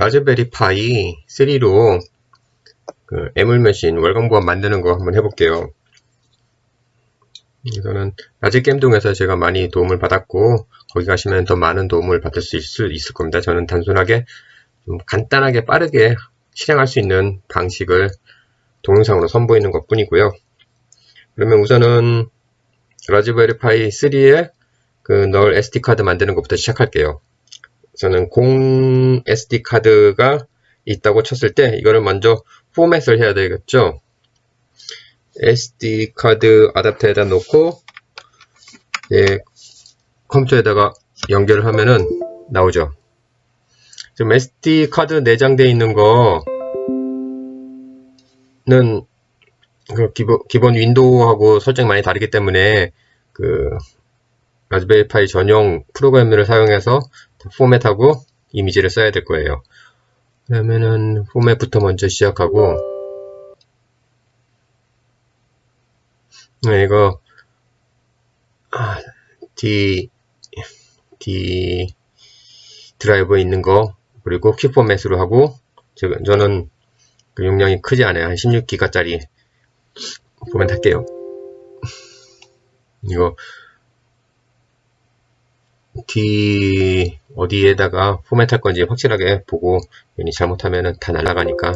라즈베리 파이 3로 그 애물머신 월광보안 만드는 거 한번 해볼게요. 이거는 라즈겜동에서 제가 많이 도움을 받았고 거기 가시면 더 많은 도움을 받을 수 있을, 있을 겁니다. 저는 단순하게 좀 간단하게 빠르게 실행할 수 있는 방식을 동영상으로 선보이는 것 뿐이고요. 그러면 우선은 라즈베리 파이 3에 그널 SD카드 만드는 것부터 시작할게요. 저는 공 SD카드가 있다고 쳤을 때 이거를 먼저 포맷을 해야 되겠죠. SD카드 아답터에다 놓고 예, 컴퓨터에다가 연결을 하면은 나오죠. 지금 SD카드 내장되어 있는 거는 그 기본, 기본 윈도우하고 설정이 많이 다르기 때문에 그 라즈베리 파이 전용 프로그램을 사용해서 포맷하고 이미지를 써야 될 거예요. 그러면은 포맷부터 먼저 시작하고 네, 이거 아, D D 드라이버 있는 거 그리고 키 포맷으로 하고 저, 저는 그 용량이 크지 않아요. 한 16기가짜리 포맷 할게요. 이거 D 어디에다가 포맷할 건지 확실하게 보고 괜히 잘못하면 다 날아가니까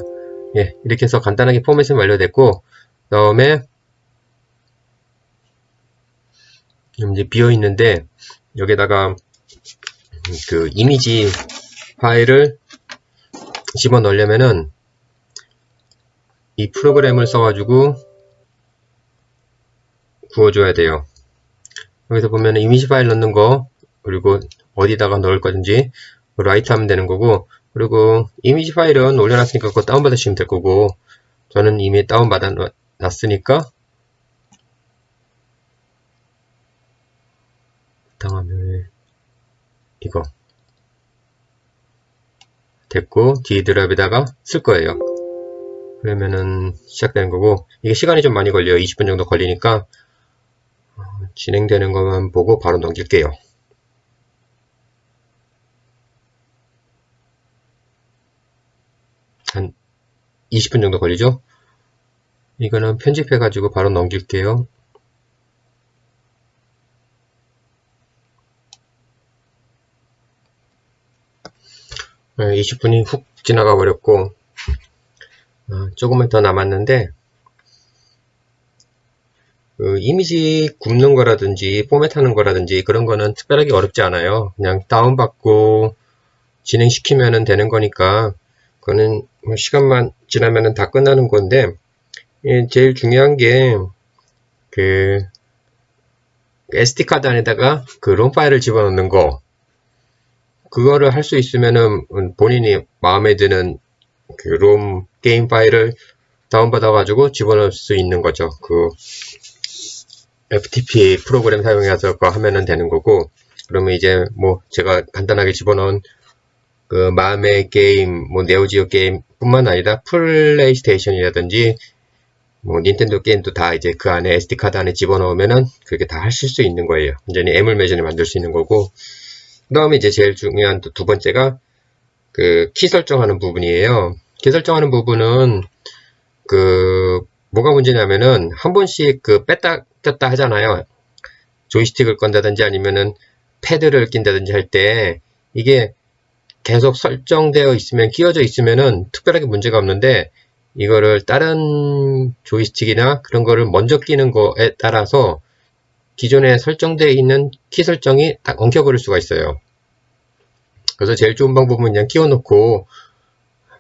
예 이렇게 해서 간단하게 포맷은 완료됐고 그 다음에 이제 비어 있는데 여기다가 그 이미지 파일을 집어 넣으려면은 이 프로그램을 써가지고 구워줘야 돼요. 여기서 보면 이미지 파일 넣는 거 그리고 어디다가 넣을 건지 라이트 하면 되는 거고 그리고 이미지 파일은 올려놨으니까 그거 다운받으시면 될 거고 저는 이미 다운받아 놨으니까 다음에 이거 됐고 D드랍에다가 쓸 거예요. 그러면은 시작되는 거고 이게 시간이 좀 많이 걸려요. 20분 정도 걸리니까 어, 진행되는 것만 보고 바로 넘길게요 한 20분 정도 걸리죠? 이거는 편집해가지고 바로 넘길게요. 네, 20분이 훅 지나가 버렸고 어, 조금만 더 남았는데 그 이미지 굽는 거라든지 포맷하는 거라든지 그런 거는 특별하게 어렵지 않아요. 그냥 다운받고 진행시키면 되는 거니까 그거는 뭐 시간만 지나면 다 끝나는 건데 예, 제일 중요한 게그 SD 카드 안에다가 그 롬 파일을 집어넣는 거 그거를 할 수 있으면은 본인이 마음에 드는 그 롬 게임 파일을 다운받아 가지고 집어넣을 수 있는 거죠. 그 FTP 프로그램 사용해서 하면은 되는 거고 그러면 이제 뭐 제가 간단하게 집어넣은 그 마음의 게임, 뭐 네오지오 게임 뿐만 아니라 플레이스테이션이라든지 뭐 닌텐도 게임도 다 이제 그 안에 SD 카드 안에 집어넣으면은 그게 다 하실 수 있는 거예요. 완전히 에뮬레이션을 만들 수 있는 거고 그 다음에 이제 제일 중요한 또 두 번째가 그 키 설정하는 부분이에요. 키 설정하는 부분은 그 뭐가 문제냐면은 한 번씩 그 뺐다 꼈다 하잖아요. 조이스틱을 건다든지 아니면은 패드를 낀다든지 할 때 이게 계속 설정되어 있으면 끼워져 있으면은 특별하게 문제가 없는데 이거를 다른 조이스틱이나 그런 거를 먼저 끼는 거에 따라서 기존에 설정되어 있는 키 설정이 딱 엉켜버릴 수가 있어요. 그래서 제일 좋은 방법은 그냥 끼워놓고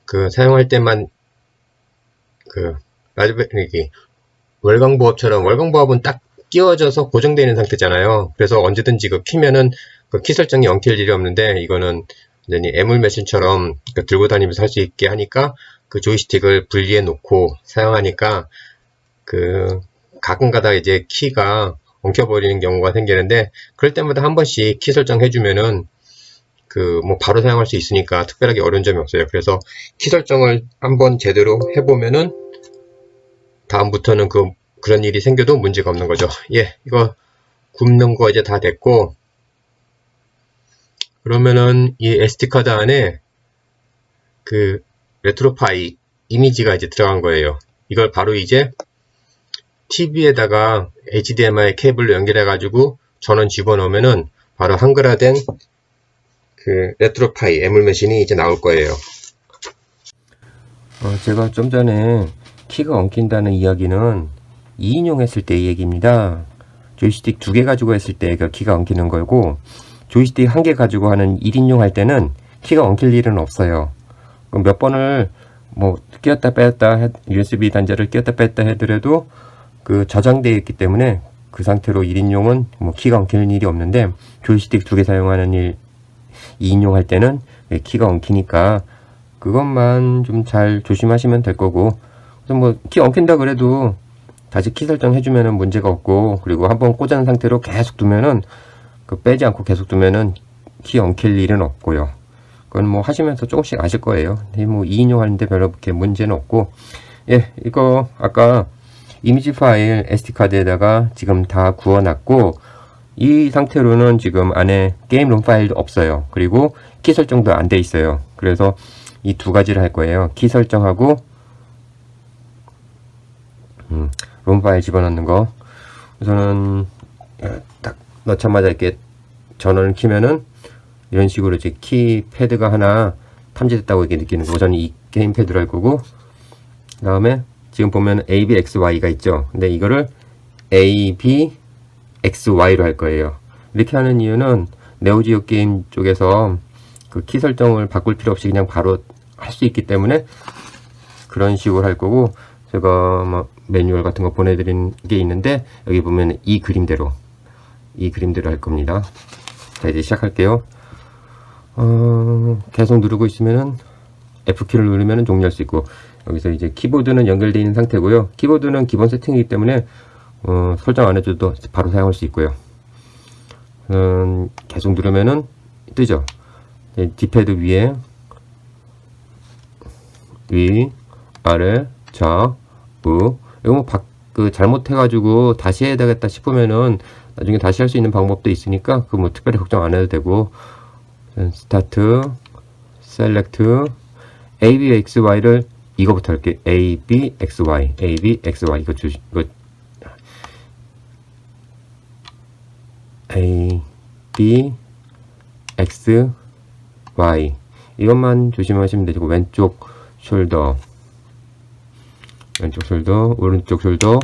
그 사용할 때만 그 라즈베리 월광보합처럼 월광보합은 딱 끼워져서 고정되어 있는 상태잖아요. 그래서 언제든지 그 키면은 그 키 설정이 엉킬 일이 없는데 이거는 완전히 애물매신처럼 그 들고 다니면서 할 수 있게 하니까 그 조이스틱을 분리해 놓고 사용하니까 그 가끔가다 이제 키가 엉켜버리는 경우가 생기는데 그럴 때마다 한 번씩 키 설정 해 주면은 그 뭐 바로 사용할 수 있으니까 특별하게 어려운 점이 없어요. 그래서 키 설정을 한번 제대로 해보면은 다음부터는 그 그런 일이 생겨도 문제가 없는 거죠. 예, 이거 굽는 거 이제 다 됐고 그러면은 이 SD카드 안에 그 레트로파이 이미지가 이제 들어간 거예요. 이걸 바로 이제 TV에다가 HDMI 케이블로 연결해가지고 전원 집어넣으면은 바로 한글화된 그 레트로파이 애물머신이 이제 나올 거예요. 어, 제가 좀 전에 키가 엉킨다는 이야기는 2인용 했을 때의 얘기입니다. 조이스틱 두 개 가지고 했을 때가 키가 엉키는 거고 조이스틱 한 개 가지고 하는 1인용 할 때는 키가 엉킬 일은 없어요. 몇 번을 뭐 끼웠다 뺐다 해- USB 단자를 끼웠다 뺐다 해더라도 그 저장되어 있기 때문에 그 상태로 1인용은 뭐 키가 엉키는 일이 없는데 조이스틱 두 개 사용하는 일 2인용 할 때는 키가 엉키니까 그것만 좀 잘 조심하시면 될 거고 그래서 뭐 키 엉킨다 그래도 다시 키 설정 해주면은 문제가 없고 그리고 한번 꽂은 상태로 계속 두면은 그 빼지 않고 계속 두면은 키 엉킬 일은 없고요. 그건 뭐 하시면서 조금씩 아실 거예요. 뭐 2인용 하는데 별로 그렇게 문제는 없고 예 이거 아까 이미지 파일 SD 카드에다가 지금 다 구워놨고 이 상태로는 지금 안에 게임 롬 파일도 없어요. 그리고 키 설정도 안 돼 있어요. 그래서 이 두 가지를 할 거예요. 키 설정하고 음, 롬 파일 집어넣는 거. 우선은 어, 딱 넣자마자 이렇게 전원을 키면은 이런 식으로 이제 키 패드가 하나 탐지됐다고 이렇게 느끼는 거. 우선 이 게임 패드로 할 거고 그 다음에 지금 보면 A, B, X, Y가 있죠. 근데 이거를 A, B, X, Y로 할 거예요. 이렇게 하는 이유는 네오지오 게임 쪽에서 그 키 설정을 바꿀 필요 없이 그냥 바로 할 수 있기 때문에 그런 식으로 할 거고 제가 뭐 매뉴얼 같은 거 보내드린 게 있는데 여기 보면 이 그림대로 이 그림대로 할 겁니다. 자 이제 시작할게요. 어, 계속 누르고 있으면은 F키를 누르면 종료할 수 있고 여기서 이제 키보드는 연결되어 있는 상태고요. 키보드는 기본 세팅이기 때문에 어, 설정 안 해줘도 바로 사용할 수 있고요. 음, 계속 누르면은 뜨죠. 네, D패드 위에 위, 아래, 좌, 우. 이거 뭐 바, 그 잘못해가지고 다시 해야 되겠다 싶으면은 나중에 다시 할 수 있는 방법도 있으니까 그 뭐 특별히 걱정 안 해도 되고. 스타트, 셀렉트, A, B, X, Y를 이거부터 할게. A, B, X, Y, A, B, X, Y. 이거 주 이거. A, B, X, Y. 이것만 조심하시면 되고 왼쪽 숄더. 왼쪽 숄더 오른쪽 숄더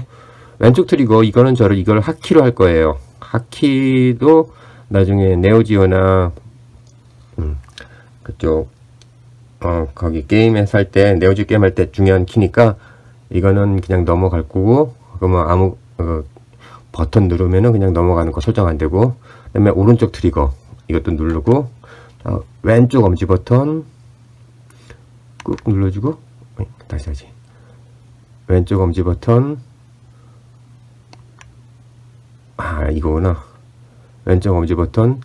왼쪽 트리거 이거는 저를 이걸 하키로 할 거예요. 하키도 나중에 네오지오나 음, 그쪽 어 거기 게임에서 할때 네오지오 게임 할 때 중요한 키니까 이거는 그냥 넘어갈 거고 그러면 아무 어, 버튼 누르면은 그냥 넘어가는 거 설정 안 되고 그다음에 오른쪽 트리거 이것도 누르고 어, 왼쪽 엄지 버튼 꾹 눌러주고 어, 다시 다시 왼쪽 엄지 버튼 아 이거구나 왼쪽 엄지 버튼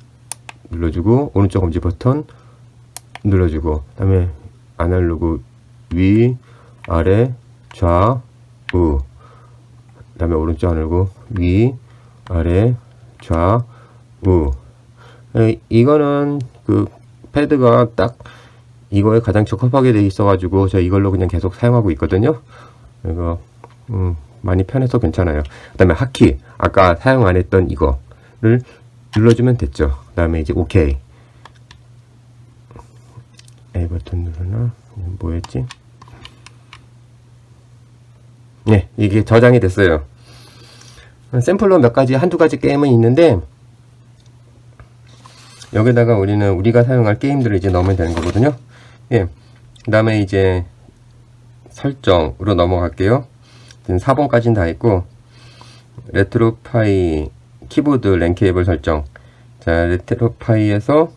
눌러주고 오른쪽 엄지 버튼 눌러주고 그다음에 아날로그 위 아래 좌우 그다음에 오른쪽 아날로그 위 아래 좌우 에, 이거는 그 패드가 딱 이거에 가장 적합하게 돼 있어 가지고 저 이걸로 그냥 계속 사용하고 있거든요. 이거 음, 많이 편해서 괜찮아요. 그 다음에 하키 아까 사용 안 했던 이거를 눌러주면 됐죠. 그 다음에 이제 오케이. A 버튼 누르나 뭐였지? 네, 이게 저장이 됐어요. 샘플로 몇 가지 한두 가지 게임은 있는데 여기다가 우리는 우리가 사용할 게임들을 이제 넣으면 되는 거거든요. 예. 그 다음에 이제 설정으로 넘어갈게요. 지금 4번까지는 다 했고, 레트로파이 키보드 랜 케이블 설정. 자, 레트로파이에서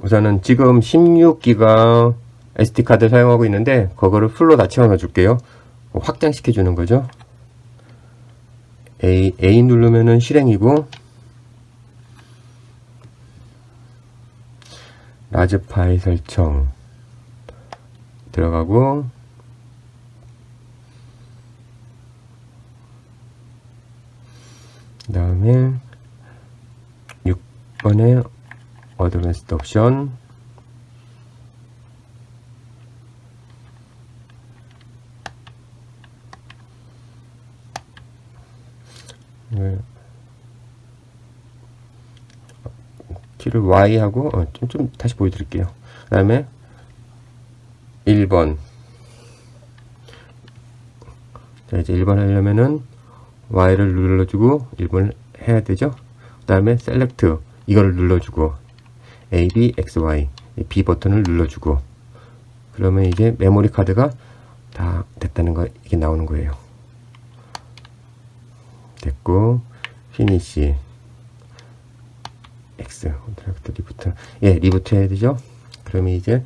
우선은 지금 16기가 SD카드 사용하고 있는데, 그거를 풀로 다 채워넣어 줄게요. 확장시켜 주는 거죠. A, A 누르면은 실행이고, 라즈 파일 설정 들어가고 그 다음에 6번의 어드밴스드 옵션 키를 Y하고 어, 좀, 좀 다시 보여드릴게요. 그 다음에 1번. 자 이제 1번 하려면은 Y를 눌러주고 1번을 해야 되죠. 그 다음에 Select 이거를 눌러주고 A, B, X, Y 이 B 버튼을 눌러주고 그러면 이제 메모리 카드가 다 됐다는 거 이게 나오는 거예요. 됐고 피니시 X 드래프트 리부트 예 리부트 해야 되죠. 그러면 이제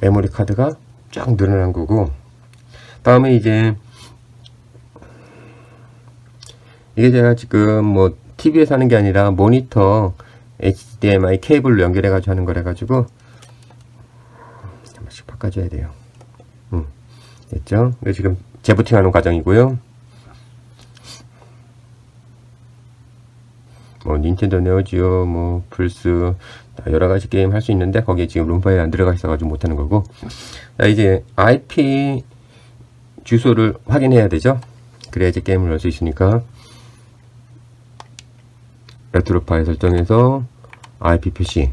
메모리 카드가 쫙 늘어난 거고 다음에 이제 이게 제가 지금 뭐 TV에서 하는 게 아니라 모니터 HDMI 케이블로 연결해 가지고 하는 거래 가지고 한 번씩 바꿔줘야 돼요. 음, 됐죠? 지금 재부팅하는 과정이고요. 뭐 닌텐도 네오지오, 뭐 플스 다 여러 가지 게임 할 수 있는데 거기에 지금 룸파에 안 들어가 있어가지고 못 하는 거고. 자, 이제 IP 주소를 확인해야 되죠. 그래야 이제 게임을 할 수 있으니까 레트로 파일 설정해서 IP 표시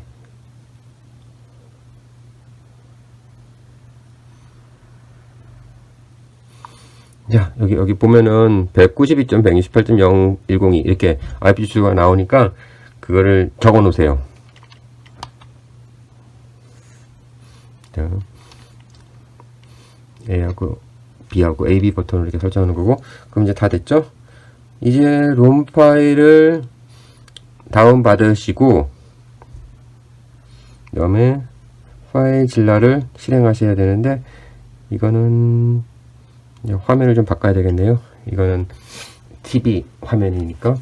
자 여기 여기 보면은 192.128.010이 이렇게 IP 주소가 나오니까 그거를 적어 놓으세요. 자, A하고 B하고 AB 버튼을 이렇게 설정하는 거고 그럼 이제 다 됐죠? 이제 롬 파일을 다운 받으시고 그 다음에 파일 진라를 실행하셔야 되는데 이거는 화면을 좀 바꿔야 되겠네요. 이거는 TV 화면이니까